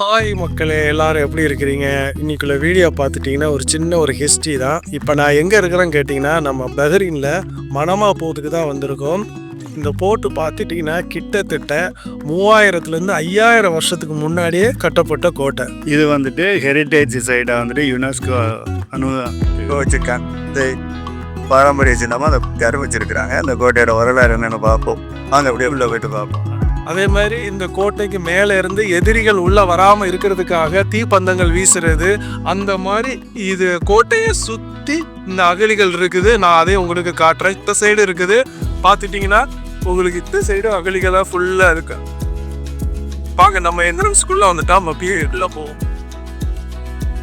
Hi மக்களே எல்லாரும் எப்படி இருக்கிறீங்க? இன்னைக்குள்ள வீடியோ பார்த்துட்டிங்கன்னா ஒரு சின்ன ஒரு ஹிஸ்ட்ரி தான். இப்போ நான் எங்கே இருக்கிறேன்னு கேட்டிங்கன்னா நம்ம பஹ்ரீனில் மனமா போகிறதுக்கு தான் வந்திருக்கோம். இந்த போட்டு பார்த்துட்டிங்கன்னா கிட்டத்தட்ட மூவாயிரத்துலேருந்து ஐயாயிரம் வருஷத்துக்கு முன்னாடியே கட்டப்பட்ட கோட்டை. இது வந்துட்டு ஹெரிட்டேஜ் சைடாக வந்துட்டு யுனெஸ்கோ அனு வச்சுருக்காங்க. இந்த பாரம்பரிய சின்னமாக அந்த கரு அந்த கோட்டையோட வரலாறு என்னென்னு பார்ப்போம். வாங்க அப்படியே உள்ள போயிட்டு பார்ப்போம். அதே மாதிரி இந்த கோட்டைக்கு மேலே இருந்து எதிரிகள் உள்ளே வராமல் இருக்கிறதுக்காக தீப்பந்தங்கள் வீசுறது அந்த மாதிரி இது கோட்டையை சுற்றி இந்த அகழிகள் இருக்குது. நான் அதே உங்களுக்கு காட்டுறேன். இந்த சைடு இருக்குது. பார்த்துட்டிங்கன்னா உங்களுக்கு இந்த சைடு அகழிகளாக ஃபுல்லாக இருக்கு. பாங்க நம்ம என்ட்ரன்ஸ்குள்ளே வந்துட்டா நம்ம அப்படியே உள்ள போவோம்.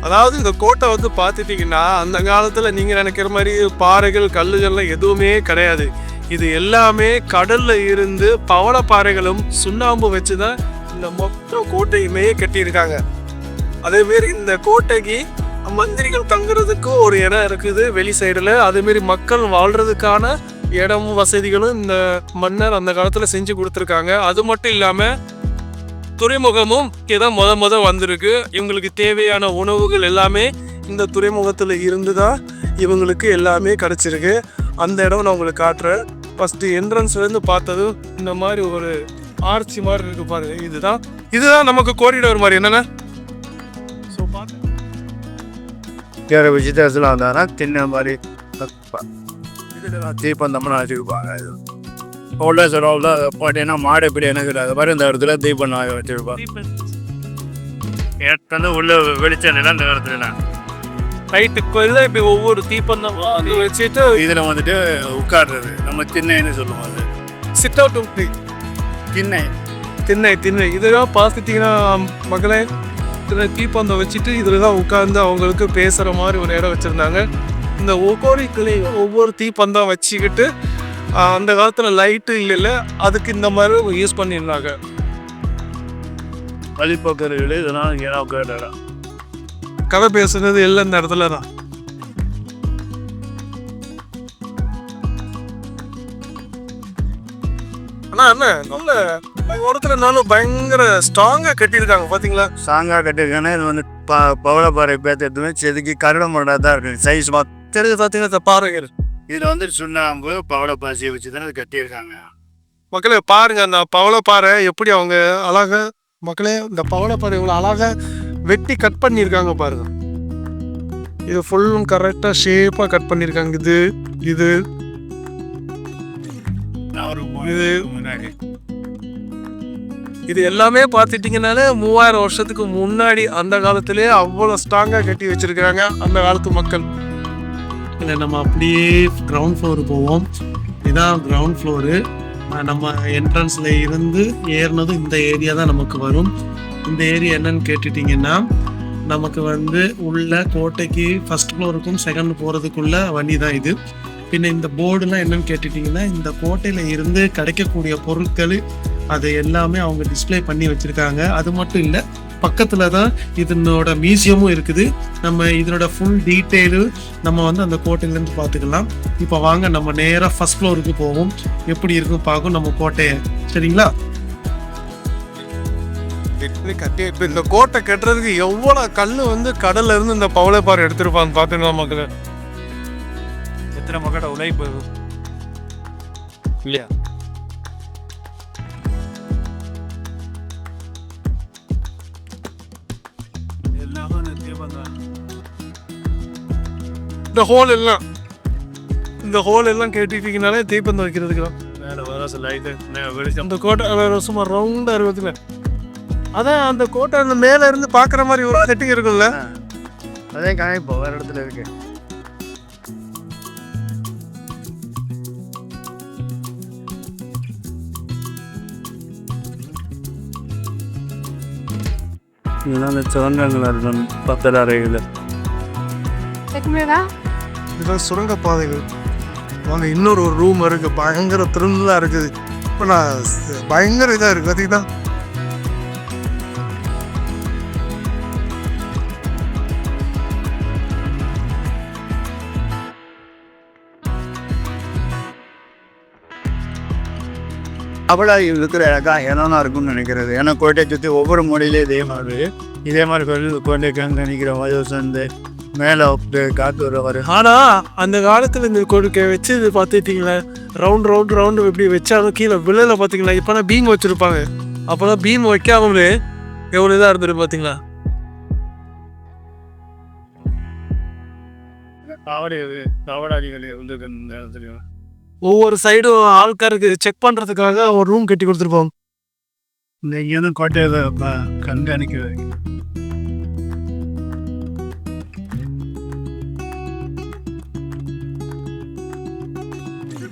அதாவது இந்த கோட்டை வந்து பார்த்துட்டிங்கன்னா அந்த காலத்தில் நீங்கள் நினைக்கிற மாதிரி பாறைகள் கல்லுகள்லாம் எதுவுமே கிடையாது. இது எல்லாமே கடல்ல இருந்து பவளப்பாறைகளும் சுண்ணாம்பு வச்சு தான் இந்த மொத்த கோட்டையுமே கட்டியிருக்காங்க. அதே மாரி இந்த கோட்டைக்கு மந்திரிகள் தங்குறதுக்கு ஒரு இடம் இருக்குது வெளி சைடில். அதேமாரி மக்கள் வாழ்றதுக்கான இடமும் வசதிகளும் இந்த மன்னர் அந்த காலத்தில் செஞ்சு கொடுத்துருக்காங்க. அது மட்டும் இல்லாமல் துறைமுகமும் இதான் முத முத வந்திருக்கு. இவங்களுக்கு தேவையான உணவுகள் எல்லாமே இந்த துறைமுகத்தில் இருந்து தான் இவங்களுக்கு எல்லாமே கிடச்சிருக்கு. அந்த இடம் நான் உங்களுக்கு காட்டுறேன். ஃபஸ்ட்டு என்ட்ரன்ஸ்லேருந்து பார்த்தது இந்த மாதிரி ஒரு ஆர்ச்சி மாதிரி இருக்கு பாருங்க இதுதான் இதுதான் நமக்கு கோரிடோர் மாதிரி. என்னென்ன? ஸோ பார்த்து. வேறு விசிட்டர்ஸ்லாம் வந்தாங்கன்னா சின்ன மாதிரி. இதில் தீப்பந்தம்னு வச்சுருப்பாங்க இது. உள்ள சொல்ல பார்த்தீங்கன்னா மாடு இப்படி எனக்கு அது மாதிரி இந்த இடத்துல தீபம் வச்சுருப்பாங்க ஏற்கனவே உள்ள வெளிச்சம் நிலம் இந்த இடத்துல ரைட்டுக்கு இல்லை இப்படி ஒவ்வொரு தீப்பந்தம் அது வச்சுட்டு இதில் வந்துட்டு உட்கார்றது. நம்ம திண்ணைன்னு சொல்லுவோம் அது சிட் அவுட் திண்ணை. திண்ணை திண்ணை. இதெல்லாம் பார்த்துட்டிங்கன்னா மகளே இதில் தீப்பந்தம் வச்சுட்டு இதில் தான் உட்காந்து அவங்களுக்கு பேசுகிற மாதிரி ஒரு இடம் வச்சுருந்தாங்க. இந்த ஒவ்வொரு கிளை ஒவ்வொரு தீப்பந்தம் வச்சுக்கிட்டு அந்த காலத்தில் லைட்டு இல்லைல்ல அதுக்கு இந்த மாதிரி யூஸ் பண்ணியிருந்தாங்க. வழிபோக்கர்கள் இதெல்லாம் தான் உட்கார்றாங்க கதை பேசுனது எல்லாம் இந்த இடத்துல தான் அண்ணா என்ன? நல்ல ஒருத்தர் நாளும் பயங்கர ஸ்ட்ராங்கா கட்டியிருக்காங்க பாத்தீங்களா? சாங்கா கட்டிருக்கானே இது வந்து ப பவளப்பாறை பேத்துமே செதுக்கி கருட மரடா தான் இருக்கு சைஸ் தெரிஞ்சு பாத்தீங்கன்னா இந்த பாருங்க இதில் வந்து சுண்ணாம்பு பவளப்பாசியை வச்சு தானே கட்டியிருக்காங்க. மக்களே பாருங்க அந்த பவளப்பாறை எப்படி அவங்க அழகா மக்களே இந்த பவளப்பாறை இவ்வளோ அழகா வெட்டி கட் பண்ணியிருக்காங்க பாருங்க. இது ஃபுல்லும் கரெக்டாக ஷேப்பாக கட் பண்ணியிருக்காங்க. இது இது. இது. எல்லாமே பார்த்துட்டிங்கனாலே மூவாயிரம் வருஷத்துக்கு முன்னாடி அந்த காலத்திலே அவ்வளோ ஸ்ட்ராங்காக கட்டி வச்சிருக்கிறாங்க அந்த காலத்து மக்கள். இல்லை நம்ம அப்படியே கிரவுண்ட் ஃப்ளோர் போவோம். இதான் கிரவுண்ட் ஃப்ளோரு நம்ம என்ட்ரன்ஸில் இருந்து ஏறினதும் இந்த ஏரியா தான் நமக்கு வரும். இந்த ஏரியா என்னன்னு கேட்டுட்டிங்கன்னா நமக்கு வந்து உள்ள கோட்டைக்கு ஃபர்ஸ்ட் ஃப்ளோருக்கும் செகண்ட் போகிறதுக்குள்ள வண்டி தான் இது. பின்ன இந்த போர்டுலாம் என்னன்னு கேட்டுட்டிங்கன்னா இந்த கோட்டையில் இருந்து கிடைக்கக்கூடிய பொருட்கள் அது எல்லாமே அவங்க டிஸ்ப்ளே பண்ணி வச்சுருக்காங்க. அது மட்டும் இல்லை பக்கத்தில் தான் இதனோட மியூசியமும் இருக்குது. நம்ம இதனோட ஃபுல் டீட்டெயிலு நம்ம வந்து அந்த கோட்டையிலேருந்து பார்த்துக்கலாம். இப்போ வாங்க நம்ம நேராக ஃபர்ஸ்ட் ஃப்ளோருக்கு போவோம். எப்படி இருக்கும் பார்க்கும் நம்ம கோட்டையை. சரிங்களா? கட்டி இப்போ இந்த கோட்டை கட்டுறதுக்கு எவ்வளோ கல் வந்து கடல்ல இருந்து இந்த பவளைப்பாறை எடுத்திருப்பாங்க பார்த்துங்களா மக்கள்? எத்தனை மக்களோட உழைப்பு இல்லையா? இந்த ஹோல் எல்லாம் இந்த ஹோல் எல்லாம் கேட்டுட்டீங்கனாலே தீப்பந்தம் வைக்கிறதுக்கு மேலே வர லைட்டு வெளிச்சம். அந்த கோட்டை சும்மா ரவுண்டாக இருக்குதுல அதான் அந்த கோட்டை அந்த மேலே இருந்து பார்க்குற மாதிரி ஒரு செட்டிங் இருக்கும்ல. அதே காமிப்போம் வேறு இடத்துல இருக்கு. இதெல்லாம் அந்த சுரங்கங்கள் இருக்கும் பத்தல் அறைகள். இதுதான் சுரங்க பாதைகள். வாங்க இன்னொரு ஒரு ரூம் இருக்கு. பயங்கர த்ரில்லாக இருக்குது. இப்போ நான் பயங்கர இதாக இருக்கு. பார்த்தீங்கன்னா அவ்வளோ இருக்கிற இடம் என்னென்ன இருக்கும்னு நினைக்கிறது. ஏன்னா கோட்டையை சுற்றி ஒவ்வொரு மொழியிலே இதே மாதிரி. இதே மாதிரி கோயில் கோட்டை கிழங்கு நினைக்கிற மாதிரி வந்து மேலே காற்று வர வர. ஆனா அந்த காலத்துல இந்த கொடுக்க வச்சு இது பார்த்துட்டீங்களா? ரவுண்ட் ரவுண்ட் ரவுண்ட் இப்படி வச்சாலும் கீழே விழல பாத்தீங்களா இப்போனா பீம் வச்சிருப்பாங்க. அப்போதான் பீம் வைக்காமலே எவ்வளோ இதாக இருந்துட்டு பாத்தீங்களா காவடி காவடாடிகள் வந்து இந்த இடத்துலையும் ஒவ்வொரு சைடும் ஆள்காருக்கு செக் பண்ணுறதுக்காக ஒரு ரூம் கட்டி கொடுத்துருப்போம். எங்கேருந்து கோட்டையை கண்காணிக்க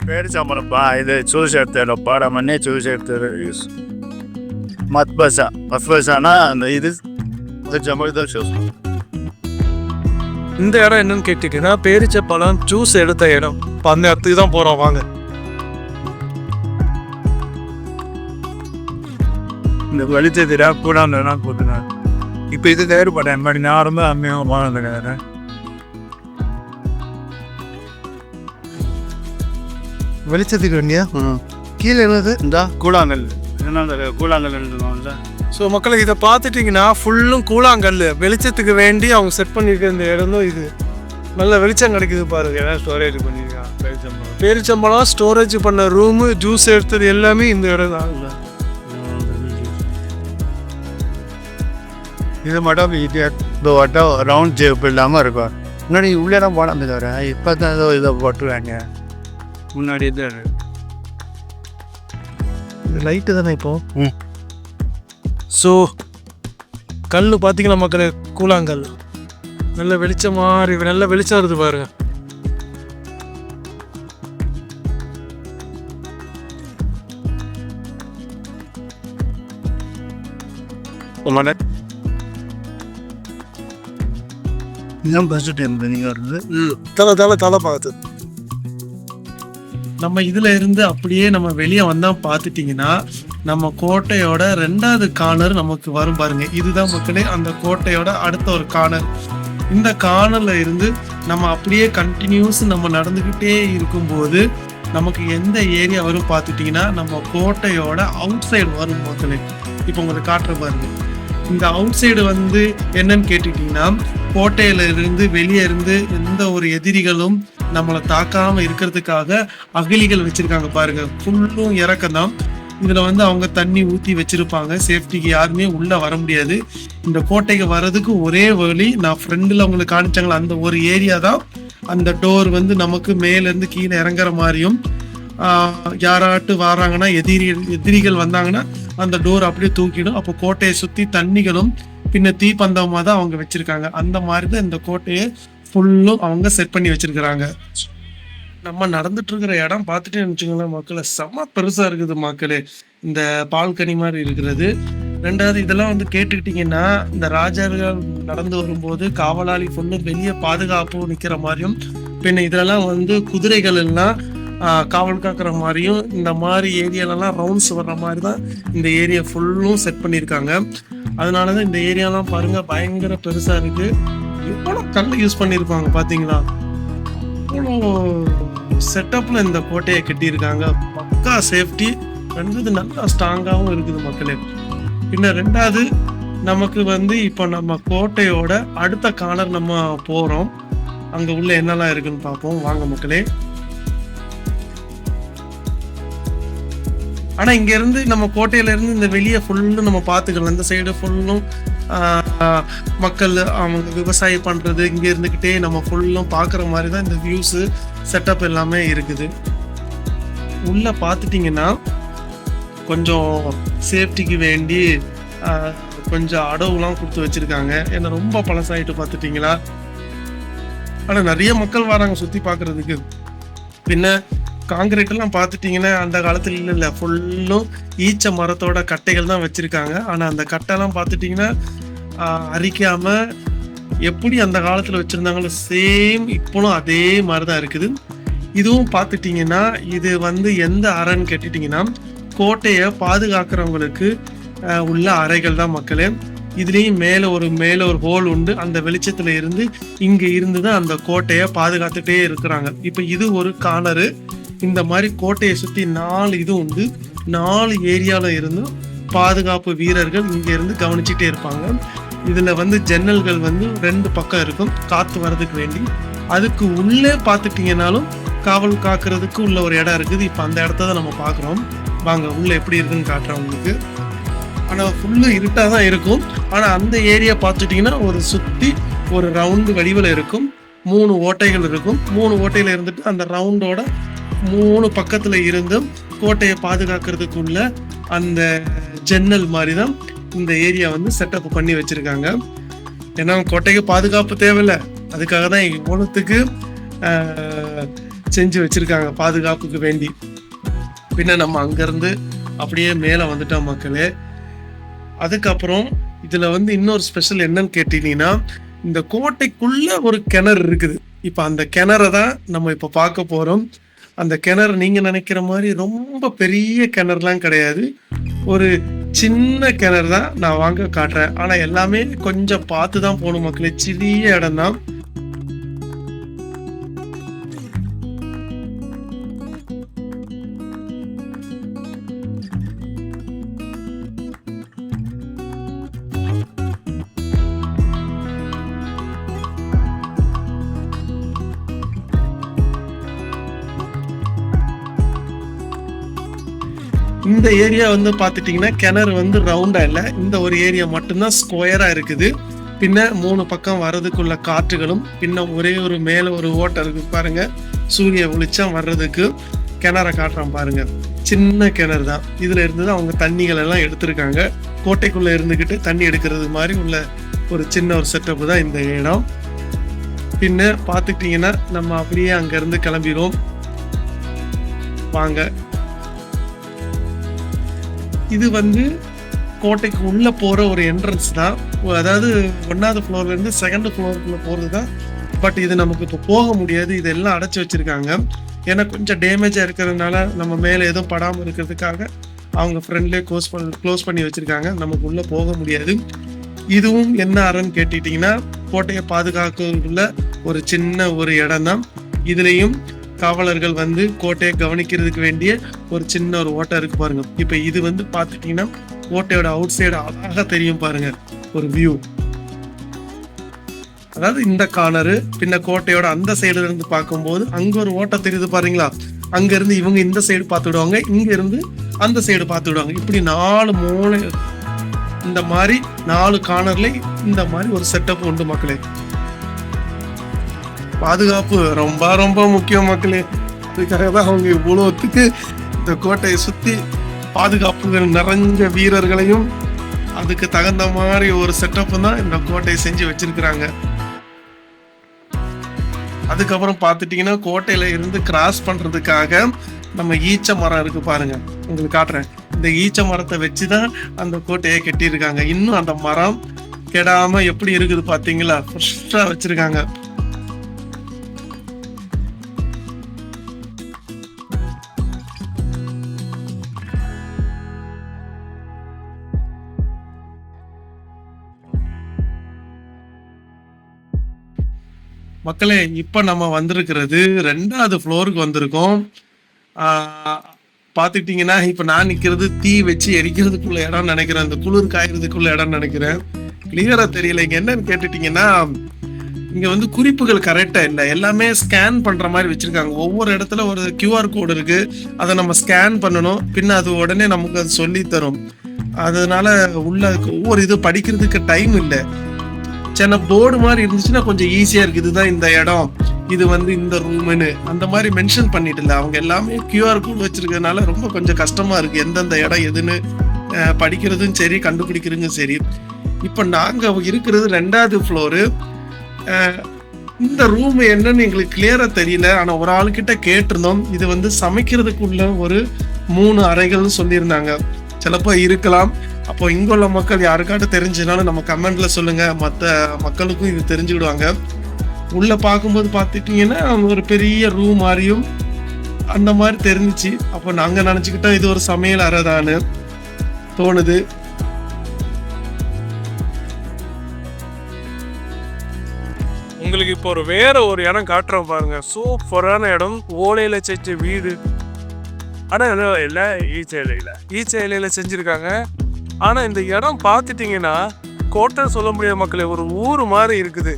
பேரிச்சாம்பரப்பா இது சூஸ் எடுத்தாரு பாடமன்னே சூஸ் எடுத்தாரு மத்பசா. மத்பசானா அந்த இது ஜமல்தான் ஷூஸ் இந்த இடம் என்னன்னு கேட்டிங்கன்னா பேரிச்சப்பழம் ஜூஸ் எடுத்த இடம். இப்போ அந்த இடத்துக்கு தான் போறோம் வாங்க. இந்த வெளிச்சத்திடா கூடாண்டா கூட்டுனா இப்போ இது தேவைப்பட்டேன் மாதிரி நேரம் அம்மையும் வாழ்ந்துக்கிறாரு வெளிச்சத்துக்கு வேண்டியா கீழே என்னது? இந்த கூழாங்கல். என்ன கூழாங்கல் ஸோ மக்கள் இதை பார்த்துட்டிங்கன்னா ஃபுல்லும் கூழாங்கல். வெளிச்சத்துக்கு வேண்டி அவங்க செட் பண்ணியிருக்க இந்த இடம் தான் இது. நல்ல வெளிச்சம் கிடைக்குது பாருங்க எல்லாம் ஸ்டோரேஜ் பண்ணியிருக்கான் பேரிச்சம்பழம் ஸ்டோரேஜ் பண்ண ரூமு ஜூஸ் எடுத்தது எல்லாமே இந்த இடம் தான். இது மட்டும் இது இந்த வட்டம் ரவுண்ட் ஷேப் இல்லாமல் இருக்கும். முன்னாடி உள்ளே தான் போனது தவிர இப்போ தான் ஏதோ இதை போட்டுருவாங்க முன்னாடி இது லைட்டு தானே இப்போ? ம். ஸோ கல் பார்த்தீங்களா மக்களே? கூழாங்கல். நல்ல வெளிச்சம் மாதிரி நல்ல வெளிச்சம் வருது பாருங்க இதுதான் ஃபஸ்ட்டு டைம் நீங்கள் வருது தலை தலை தலை பார்த்து நம்ம இதுல இருந்து அப்படியே நம்ம வெளியே வந்தா பார்த்துட்டீங்கன்னா நம்ம கோட்டையோட ரெண்டாவது கார்னர் நமக்கு வரும் பாருங்க. இதுதான் மக்களே அந்த கோட்டையோட அடுத்த ஒரு கார்னர் இந்த கார்னர்ல இருந்து நம்ம அப்படியே கண்டினியூஸ் நம்ம நடந்துக்கிட்டே இருக்கும்போது நமக்கு எந்த ஏரியா வரும் பார்த்துட்டீங்கன்னா நம்ம கோட்டையோட அவுட் சைடு வரும் மக்களே. இப்போ உங்களுக்கு காட்டுற பாருங்க. இந்த அவுட் சைடு வந்து என்னன்னு கேட்டுக்கிட்டீங்கன்னா கோட்டையில இருந்து வெளியே இருந்து எந்த ஒரு எதிரிகளும் நம்மளை தாக்காம இருக்கிறதுக்காக அகலிகள் வச்சிருக்காங்க பாருங்க. ஃபுல்லும் இறக்கம் தான் இதுல வந்து அவங்க தண்ணி ஊத்தி வச்சிருப்பாங்க. சேஃப்டிக்கு யாருமே உள்ள வர முடியாது. இந்த கோட்டைக்கு வர்றதுக்கு ஒரே வழி நான் ஃப்ரெண்டில் அவங்களுக்கு காணிச்சாங்களா அந்த ஒரு ஏரியா தான். அந்த டோர் வந்து நமக்கு மேல இருந்து கீழே இறங்குற மாதிரியும் யாராட்டு வராங்கன்னா எதிரிகள் எதிரிகள் வந்தாங்கன்னா அந்த டோர் அப்படியே தூக்கிடும். அப்போ கோட்டையை சுத்தி தண்ணிகளும் பின்ன தீப்பந்தமாக தான் அவங்க வச்சிருக்காங்க. அந்த மாதிரி தான் இந்த கோட்டையை ஃபுல்லும் அவங்க செட் பண்ணி வச்சிருக்கிறாங்க. நம்ம நடந்துட்டு இருக்கிற இடம் பார்த்துட்டே வச்சுக்கோங்களேன் மக்களை. செம்ம பெருசாக இருக்குது மக்களே. இந்த பால்கனி மாதிரி இருக்கிறது. ரெண்டாவது இதெல்லாம் வந்து கேட்டுக்கிட்டிங்கன்னா இந்த ராஜார்கள் நடந்து வரும்போது காவலாளி ஃபுல்லு வெளியே பாதுகாப்பு நிற்கிற மாதிரியும் பின்ன இதெல்லாம் வந்து குதிரைகள் எல்லாம் காவல் காக்கிற மாதிரியும் இந்த மாதிரி ஏரியாலலாம் ரவுண்ட்ஸ் வர்ற மாதிரி தான் இந்த ஏரியா ஃபுல்லும் செட் பண்ணியிருக்காங்க. அதனால தான் இந்த ஏரியாலாம் பாருங்க பயங்கர பெருசாக இருக்கு. எவ்வளோ கல் யூஸ் பண்ணியிருப்பாங்க பாத்தீங்களா? செட்டப்பில் இந்த கோட்டையை கட்டியிருக்காங்க. பக்கா சேஃப்டி ரெண்டு நல்லா ஸ்ட்ராங்காகவும் இருக்குது மக்களே. பின்ன ரெண்டாவது நமக்கு வந்து இப்போ நம்ம கோட்டையோட அடுத்த கார்னர் நம்ம போகிறோம் அங்கே உள்ள என்னெல்லாம் இருக்குன்னு பார்ப்போம். வாங்க மக்களே. ஆனா இங்க இருந்து நம்ம கோட்டையில இருந்து இந்த வெளியே ஃபுல்லும் நம்ம பார்த்துக்கலாம். இந்த சைடு ஃபுல்லும் மக்கள் அவங்க விவசாயம் பண்றது இங்க இருந்துகிட்டே நம்ம ஃபுல்லும் பார்க்குற மாதிரி தான் இந்த வியூஸ் செட்டப் எல்லாமே இருக்குது. உள்ள பார்த்துட்டிங்கன்னா கொஞ்சம் சேஃப்டிக்கு வேண்டி கொஞ்சம் அடவுலாம் கொடுத்து வச்சிருக்காங்க. ஏன்னா ரொம்ப பழசாயிட்டு பார்த்துட்டிங்களா? ஆனா நிறைய மக்கள் வராங்க சுத்தி பார்க்குறதுக்கு. பின்ன காங்கிரீட் எல்லாம் பார்த்துட்டிங்கன்னா அந்த காலத்துல இல்லை இல்லை. ஃபுல்லும் ஈச்ச மரத்தோட கட்டைகள் தான் வச்சிருக்காங்க. ஆனா அந்த கட்டைலாம் பார்த்துட்டிங்கன்னா அரிக்காம எப்படி அந்த காலத்துல வச்சிருந்தாங்களோ சேம் இப்போலும் அதே மாதிரி தான் இருக்குது. இதுவும் பார்த்துட்டிங்கன்னா இது வந்து எந்த அறைன்னு கேட்டுட்டிங்கன்னா கோட்டையை பாதுகாக்கிறவங்களுக்கு உள்ள அறைகள் தான் மக்களே. இதுலேயும் மேலே ஒரு மேலே ஒரு ஹோல் உண்டு. அந்த வெளிச்சத்தில் இருந்து இங்கே இருந்து தான் அந்த கோட்டையை பாதுகாத்துட்டே இருக்கிறாங்க. இப்போ இது ஒரு கார்னரு இந்த மாதிரி கோட்டையை சுத்தி நாலு இது உண்டு. நாலு ஏரியால இருந்தும் பாதுகாப்பு வீரர்கள் இங்க இருந்து கவனிச்சுட்டே இருப்பாங்க. இதுல வந்து ஜன்னல்கள் வந்து ரெண்டு பக்கம் இருக்கும் காத்து வர்றதுக்கு வேண்டி. அதுக்கு உள்ளே பார்த்துட்டிங்கனாலும் காவல் காக்கிறதுக்கு உள்ள ஒரு இடம் இருக்குது. இப்போ அந்த இடத்த தான் நம்ம பார்க்குறோம். வாங்க உள்ளே எப்படி இருக்குன்னு காட்டுறேன் உங்களுக்கு. ஆனால் ஃபுல்லு இருட்டாக தான் இருக்கும். ஆனால் அந்த ஏரியா பார்த்துட்டிங்கன்னா ஒரு சுற்றி ஒரு ரவுண்டு வடிவில் இருக்கும். மூணு ஓட்டைகள் இருக்கும். மூணு ஓட்டையில் இருந்துட்டு அந்த ரவுண்டோட மூணு பக்கத்தில் இருந்தும் கோட்டையை பாதுகாக்கிறதுக்குள்ள அந்த ஜன்னல் மாதிரி தான் இந்த ஏரியா வந்து செட்டப் பண்ணி வச்சுருக்காங்க. ஏன்னா கோட்டைக்கு பாதுகாப்பு தேவையில்லை. அதுக்காக தான் இவ்வளோத்துக்கு செஞ்சு வச்சுருக்காங்க பாதுகாப்புக்கு வேண்டி. பின்ன நம்ம அங்கேருந்து அப்படியே மேலே வந்துட்டோம் மக்களே. அதுக்கப்புறம் இதுல வந்து இன்னொரு ஸ்பெஷல் என்னன்னு கேட்டீங்கன்னா இந்த கோட்டைக்குள்ள ஒரு கிணறு இருக்குது. இப்போ அந்த கிணறை தான் நம்ம இப்போ பார்க்க போறோம். அந்த கிணறு நீங்க நினைக்கிற மாதிரி ரொம்ப பெரிய கிணறுலாம் கிடையாது. ஒரு சின்ன கிணறு தான் நான் வாங்க காட்டுறேன். ஆனா எல்லாமே கொஞ்சம் பார்த்து தான் போகணும் மக்களே. சிறிய இடம் தான் இந்த ஏரியா வந்து பார்த்துட்டிங்கன்னா கிணறு வந்து ரவுண்டாக இல்லை. இந்த ஒரு ஏரியா மட்டும்தான் ஸ்கொயராக இருக்குது. பின்ன மூணு பக்கம் வர்றதுக்குள்ள காற்றுகளும் பின்ன ஒரே ஒரு மேலே ஒரு ஓட்டை இருக்குது பாருங்க. சூரிய வெளிச்சம் வர்றதுக்கு கிணற காட்டுறான் பாருங்க. சின்ன கிணறு தான். இதுல இருந்து தான் அவங்க தண்ணிகள் எல்லாம் எடுத்திருக்காங்க. கோட்டைக்குள்ள இருந்துக்கிட்டு தண்ணி எடுக்கிறது மாதிரி உள்ள ஒரு சின்ன ஒரு செட்டப் தான் இந்த இடம். பின்ன பார்த்துக்கிட்டிங்கன்னா நம்ம அப்படியே அங்கேருந்து கிளம்பிடுவோம். வாங்க. இது வந்து கோட்டைக்கு உள்ள போற ஒரு என்ட்ரன்ஸ் தான். அதாவது ஒன்னாவது ஃப்ளோர்ல இருந்து செகண்ட் ஃப்ளோருக்குள்ள போறது தான் பட் இது நமக்கு இப்போ போக முடியாது. இதெல்லாம் அடைச்சி வச்சிருக்காங்க. ஏன்னா கொஞ்சம் டேமேஜா இருக்கிறதுனால நம்ம மேல எதுவும் படாமல் இருக்கிறதுக்காக அவங்க ஃப்ரெண்ட்லேயே க்ளோஸ் பண்ணி க்ளோஸ் பண்ணி வச்சிருக்காங்க. நமக்கு உள்ள போக முடியாது. இதுவும் என்ன அறன்னு கேட்டுட்டீங்கன்னா கோட்டையை பாதுகாக்கிறதுக்குள்ள ஒரு சின்ன ஒரு இடம் தான் இதுலேயும் காவலர்கள் வந்து கோட்டையை கவனிக்கிறதுக்கு வேண்டிய ஒரு சின்ன ஒரு ஓட்டை இருக்கு பாருங்க. இப்ப இது வந்து பாத்துட்டீங்கன்னா கோட்டையோட அவுட் சைடு அழகா தெரியும் பாருங்க. ஒரு வியூ அதாவது இந்த கார்னரு பின்ன கோட்டையோட அந்த சைடுல இருந்து பார்க்கும்போது அங்க ஒரு ஓட்டை தெரியுது பாருங்களா? அங்க இருந்து இவங்க இந்த சைடு பார்த்துடுவாங்க இங்க இருந்து அந்த சைடு பார்த்துடுவாங்க இப்படி நாலு மூணு இந்த மாதிரி நாலு கார்னர்ல இந்த மாதிரி ஒரு செட்டப் உண்டு மக்களே. பாதுகாப்பு ரொம்ப ரொம்ப முக்கியம் மக்களே. அதுக்காக தான் அவங்க இவ்வளோத்துக்கு இந்த கோட்டையை சுற்றி பாதுகாப்புகள் நிறைஞ்ச வீரர்களையும் அதுக்கு தகுந்த மாதிரி ஒரு செட்டப்பு தான் இந்த கோட்டையை செஞ்சு வச்சிருக்கிறாங்க. அதுக்கப்புறம் பார்த்துட்டிங்கன்னா கோட்டையில இருந்து கிராஸ் பண்ணுறதுக்காக நம்ம ஈச்ச மரம் இருக்கு பாருங்க. உங்களுக்கு காட்டுறேன். இந்த ஈச்ச மரத்தை வச்சு தான் அந்த கோட்டையை கட்டியிருக்காங்க. இன்னும் அந்த மரம் கெடாம எப்படி இருக்குது பார்த்தீங்களா? ஃப்ரெஷ்ஷாக வச்சிருக்காங்க. மக்களே இப்போ நம்ம வந்திருக்கிறது ரெண்டாவது ஃப்ளோருக்கு வந்திருக்கோம். ஆஹ் பார்த்துக்கிட்டிங்கன்னா இப்போ நான் நிற்கிறது தீ வச்சு எரிக்கிறதுக்குள்ள இடம் நினைக்கிறேன். அந்த குளிர் காயறதுக்குள்ள இடம் நினைக்கிறேன். கிளியராக தெரியல. இங்கே என்னன்னு கேட்டுட்டிங்கன்னா இங்கே வந்து குறிப்புகள் கரெக்டாக இல்லை. எல்லாமே ஸ்கேன் பண்ணுற மாதிரி வச்சுருக்காங்க. ஒவ்வொரு இடத்துல ஒரு கியூஆர் கோடு இருக்குது அதை நம்ம ஸ்கேன் பண்ணணும். பின்ன அது உடனே நமக்கு அது சொல்லி தரும். அதனால உள்ள ஒவ்வொரு இது படிக்கிறதுக்கு டைம் இல்லை. சின்ன போர்டு மாதிரி இருந்துச்சுன்னா கொஞ்சம் ஈஸியா இருக்கு. இதுதான் இந்த இடம். இது வந்து இந்த ரூம்னு அந்த மாதிரி மென்ஷன் பண்ணிட்டு இல்லை. அவங்க எல்லாமே கியூஆர் கோட் வச்சிருக்கனால ரொம்ப கொஞ்சம் கஷ்டமா இருக்கு. எந்தெந்த இடம் எதுன்னு படிக்கிறதும் சரி கண்டுபிடிக்கிறதும் சரி. இப்போ நாங்கள் இருக்கிறது ரெண்டாவது ஃப்ளோரு இந்த ரூம் என்னன்னு எங்களுக்கு கிளியரா தெரியல. ஆனா ஒரு ஆளுக்கிட்ட கேட்டிருந்தோம். இது வந்து சமைக்கிறதுக்குள்ள ஒரு மூணு அறைகள்னு சொல்லியிருந்தாங்க. சிலப்போ இருக்கலாம். அப்போ இங்குள்ள மக்கள் யாருக்காட்டும் தெரிஞ்சுனாலும் நம்ம கமெண்ட்ல சொல்லுங்க. மற்ற மக்களுக்கும் இது தெரிஞ்சுக்கிடுவாங்க. உள்ள பார்க்கும்போது பார்த்துட்டீங்கன்னா ஒரு பெரிய ரூம் மாதிரியும் அந்த மாதிரி தெரிஞ்சிச்சு. அப்போ நாங்க நினச்சிக்கிட்டோம் இது ஒரு சமையல் அறைதான்னு தோணுது. உங்களுக்கு இப்போ ஒரு வேற ஒரு இடம் காட்டுறோம் பாருங்க. சூப்பரான இடம். ஓலையில செஞ்ச வீடு. ஆனால் எல்லாம் எல்லாம் ஈஸி இல்லை. ஈச்ச இலையில செஞ்சிருக்காங்க. ஆனால் இந்த இடம் பார்த்துட்டிங்கன்னா கோட்டை சொல்ல முடியாத மக்களே ஒரு ஊர் மாதிரி இருக்குது.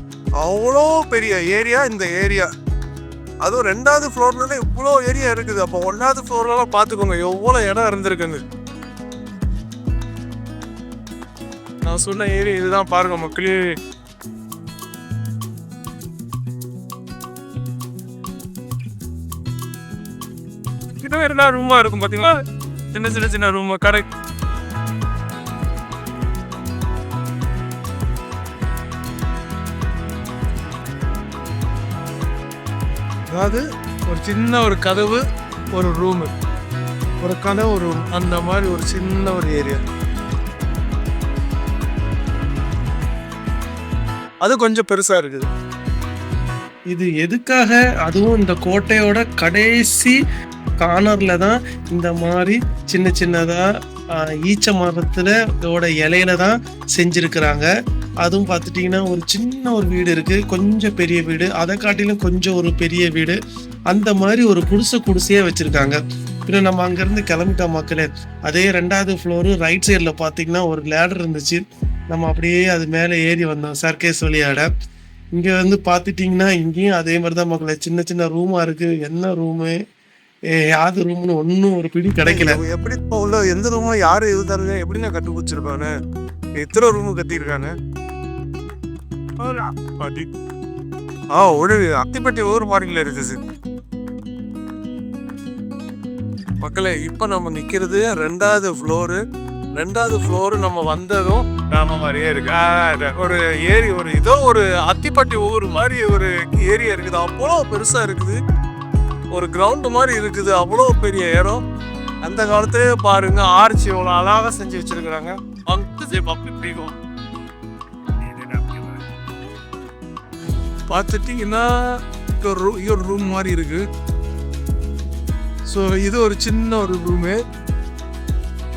அவ்வளோ பெரிய ஏரியா இந்த ஏரியா. அதுவும் ரெண்டாவது ஃப்ளோர்ல இவ்வளோ ஏரியா இருக்குது. அப்போ ஒன்றாவது ஃப்ளோர்லாம் பார்த்துக்கோங்க. எவ்வளோ இடம் இருந்திருக்குங்க நான் சொன்ன ஏரியா இதுதான் பாருங்க மக்களே. இன்னும் என்ன ரூமா இருக்கும் பார்த்தீங்களா சின்ன சின்ன சின்ன ரூம் கடை. அதாவது ஒரு சின்ன ஒரு கதவு ஒரு ரூமு ஒரு கதவு ஒரு ரூம் அந்த மாதிரி ஒரு சின்ன ஒரு ஏரியா அது கொஞ்சம் பெருசாக இருக்குது. இது எதுக்காக? அதுவும் இந்த கோட்டையோட கடைசி கார்னரில் தான் இந்த மாதிரி சின்ன சின்னதாக ஈச்ச மரத்தில் இதோட இலையில தான் செஞ்சுருக்கிறாங்க. அதுவும் பார்த்துட்டிங்கன்னா ஒரு சின்ன ஒரு வீடு இருக்குது கொஞ்சம் பெரிய வீடு. அதை காட்டிலும் கொஞ்சம் ஒரு பெரிய வீடு. அந்த மாதிரி ஒரு குடிசை குடிசையே வச்சுருக்காங்க. பின்ன நம்ம அங்கேருந்து கிளம்பிட்டோம் மக்களே. அதே ரெண்டாவது ஃப்ளோரு ரைட் சைடில் பார்த்தீங்கன்னா ஒரு லேடர் இருந்துச்சு. நம்ம அப்படியே அது மேலே ஏறி வந்தோம். சர்க்கேஸ் வழியாட. இங்கே வந்து பார்த்துட்டிங்கன்னா இங்கேயும் அதே மாதிரி தான் மக்களே. சின்ன சின்ன ரூமாக இருக்குது என்ன ரூமு யாது ரூம்னு ஒன்றும் ஒரு பிடி கிடைக்கல. எப்படி இப்போ உள்ள எந்த ரூமும் யாரு இருந்தாலுங்க எப்படிங்க கண்டுபிடிச்சிருப்பானு எத்தனை ரூமு கட்டியிருக்கானு ஆ ஒரு அத்திப்பட்டி ஊர் மாறிங்கள இருக்குது மக்களே இப்போ நம்ம நிக்கிறது ரெண்டாவது ஃப்ளோரு ரெண்டாவது ஃப்ளோரு நம்ம வந்ததும் கிராம மாதிரியே இருக்கு. ஆ, ஒரு ஏரி ஒரு ஏதோ ஒரு அத்திப்பட்டி ஊர் மாதிரி ஒரு ஏரியா இருக்குது. அவ்வளோ பெருசா இருக்குது. ஒரு கிரவுண்ட் மாதிரி இருக்குது. அவ்வளோ பெரிய இடம். அந்த காலத்திலே பாருங்க ஆர்ச்சி எவ்வளோ அழகாக செஞ்சு வச்சிருக்கிறாங்க. பங்கு பப்பி பார்த்துட்டிங்கன்னா ஒரு ரூ- ஒரு ரூம் மாதிரி இருக்கு. ஸோ இது ஒரு சின்ன ஒரு ரூமு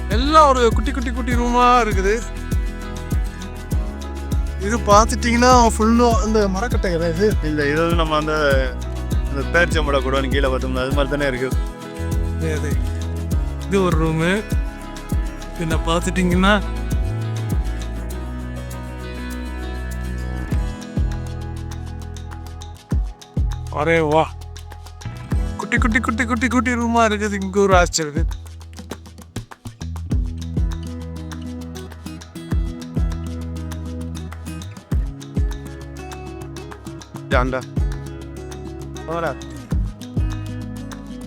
எல்லாம் ஒரு குட்டி குட்டி குட்டி ரூமா இருக்குது. இது பார்த்துட்டிங்கன்னா ஃபுல்லும் அந்த மரக்கட்டை இது. இல்லை இது நம்ம அந்த அந்த பேர்ச்சம்பட கூட கீழே பார்த்தோம்னா அது மாதிரி தானே இருக்கு. இது. இது ஒரு ரூமு பின்ன பார்த்துட்டிங்கன்னா அரே வா. குட்டி குட்டி குட்டி குட்டி குட்டி ரூமா இருக்குது. இங்க ஒரு ஆச்சரியம் ஜாண்டா. போடா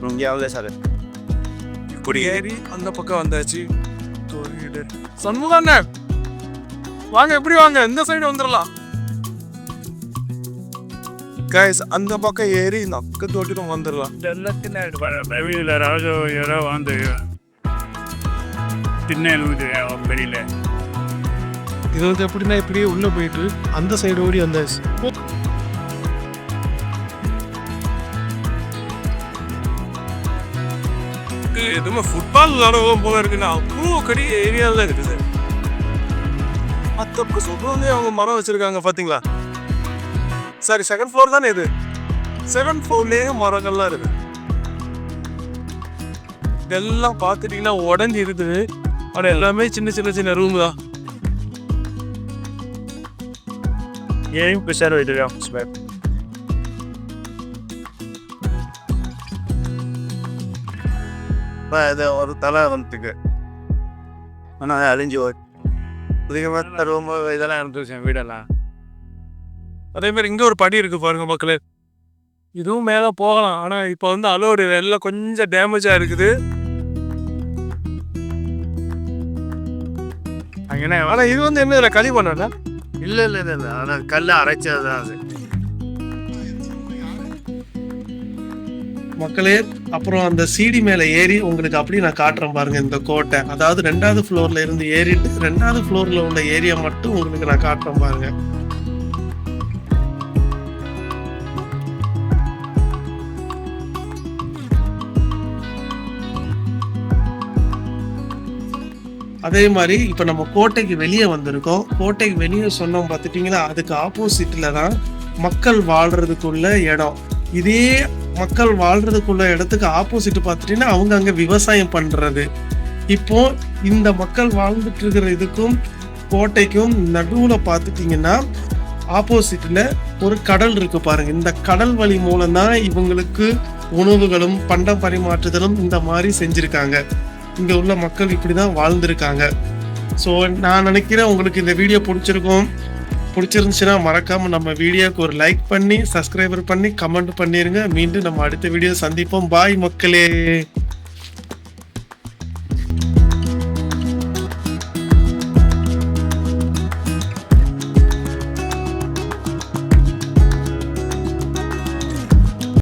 இங்கே சார். இப்படி ஏறி அந்த பக்கம் வந்தாச்சு. சண்முகம் வாங்க எப்படி வாங்க? இந்த சைடு வந்துடலாம் கைஸ் அந்த பக்கம் ஏறி இந்த அக்க தோட்டிலும் வந்துடலாம். வெளியில் ராஜோ யாரோ வந்து சின்ன வெளியில் இது வந்து எப்படின்னா இப்படியே உள்ள போயிட்டு அந்த சைடு ஓடி வந்தாச்சு எதுவுமே ஃபுட்பால் விளாடவும் போல இருக்குன்னா அவ்வளோ கடி ஏரியாவில் இருக்குது மற்ற சொல்றவங்க அவங்க மரம் வச்சிருக்காங்க பாத்தீங்களா? சரி செகண்ட் ஃப்ளோர் தானே இது? செகண்ட் ஃப்ளோர்லேயே மரங்கள்லாம் இருக்கு இதெல்லாம் பார்த்துட்டீங்கன்னா உடஞ்சி இருக்குது. ஆனால் எல்லாமே சின்ன சின்ன சின்ன ரூம் தான். ஏன் பிஷார் போயிட்டு ஸ்பேர் இது ஒரு தலை வந்துட்டுக்கு ஆனால் அழிஞ்சு அதிகமாக ரொம்ப இதெல்லாம் இருந்துச்சு வீடெல்லாம். அதே மாதிரி இங்க ஒரு படி இருக்கு பாருங்க மக்களே. இதுவும் மேல போகலாம். ஆனா இப்போ வந்து அலோடு எல்லாம் கொஞ்சம் டேமேஜா இருக்குது. அங்கே ஆனா இது வந்து என்ன இதுல களி பண்ணல? இல்லை இல்லை இல்லை இல்லை. ஆனால் கல் அரைச்சது தான் அது. மக்களே அப்புறம் அந்த சீடி மேல ஏறி உங்களுக்கு அப்படி நான் காட்டுறேன் பாருங்க இந்த கோட்டை. அதாவது ரெண்டாவது ஃப்ளோர்ல இருந்து ஏறிட்டு ரெண்டாவது ஃப்ளோர்ல உள்ள ஏரியா மட்டும் உங்களுக்கு நான் காட்டுறேன் பாருங்க. அதே மாதிரி இப்போ நம்ம கோட்டைக்கு வெளியே வந்திருக்கோம். கோட்டைக்கு வெளியே சொன்னோம் பார்த்துட்டிங்கன்னா அதுக்கு ஆப்போசிட்ல தான் மக்கள் வாழ்றதுக்குள்ள இடம். இதே மக்கள் வாழ்றதுக்குள்ள இடத்துக்கு ஆப்போசிட் பார்த்துட்டீங்கன்னா அவங்க அங்கே விவசாயம் பண்றது. இப்போ இந்த மக்கள் வாழ்ந்துட்டு இருக்கிற இதுக்கும் கோட்டைக்கும் நடுவில் பார்த்துட்டீங்கன்னா ஆப்போசிட்டில் ஒரு கடல் இருக்கு பாருங்க. இந்த கடல் வழி மூலம் தான் இவங்களுக்கு உணவுகளும் பண்டம் பரிமாற்றுதலும் இந்த மாதிரி செஞ்சுருக்காங்க. இங்கே உள்ள மக்கள் இப்படி தான் வாழ்ந்திருக்காங்க. ஸோ நான் நினைக்கிறேன் உங்களுக்கு இந்த வீடியோ பிடிச்சிருக்கும். பிடிச்சிருந்துச்சுன்னா மறக்காமல் நம்ம வீடியோக்கு ஒரு லைக் பண்ணி சப்ஸ்கிரைபர் பண்ணி கமெண்ட் பண்ணிடுங்க மீண்டும் நம்ம அடுத்த வீடியோ சந்திப்போம். பாய் மக்களே.